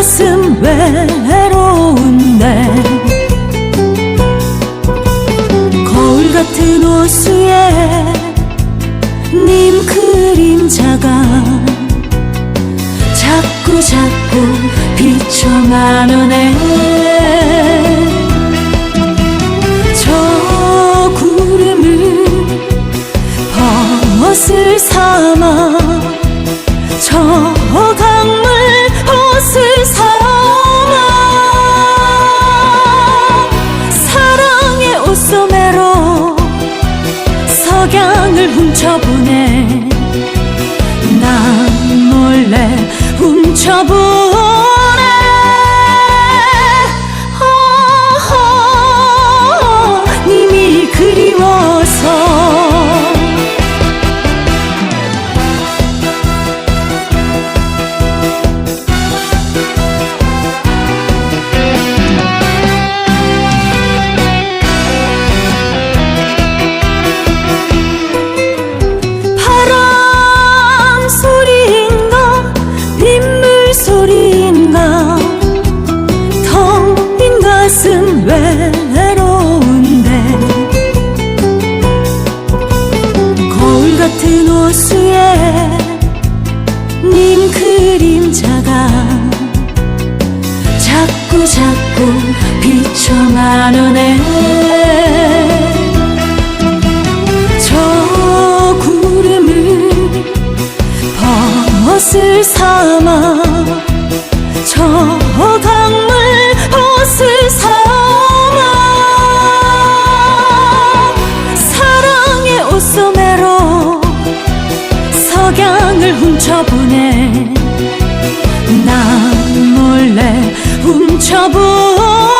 가슴 외로운 내 거울 같은 호수에 님 그림자가 자꾸 자꾸 비춰나는 애. 훔쳐보네. 난 몰래 훔쳐보 같은 호수에 님 그림자가 자꾸 자꾸 비춰만 오네. 저 구름을 벗을 삼아 저 강 훔쳐보네. 난 몰래 훔쳐보네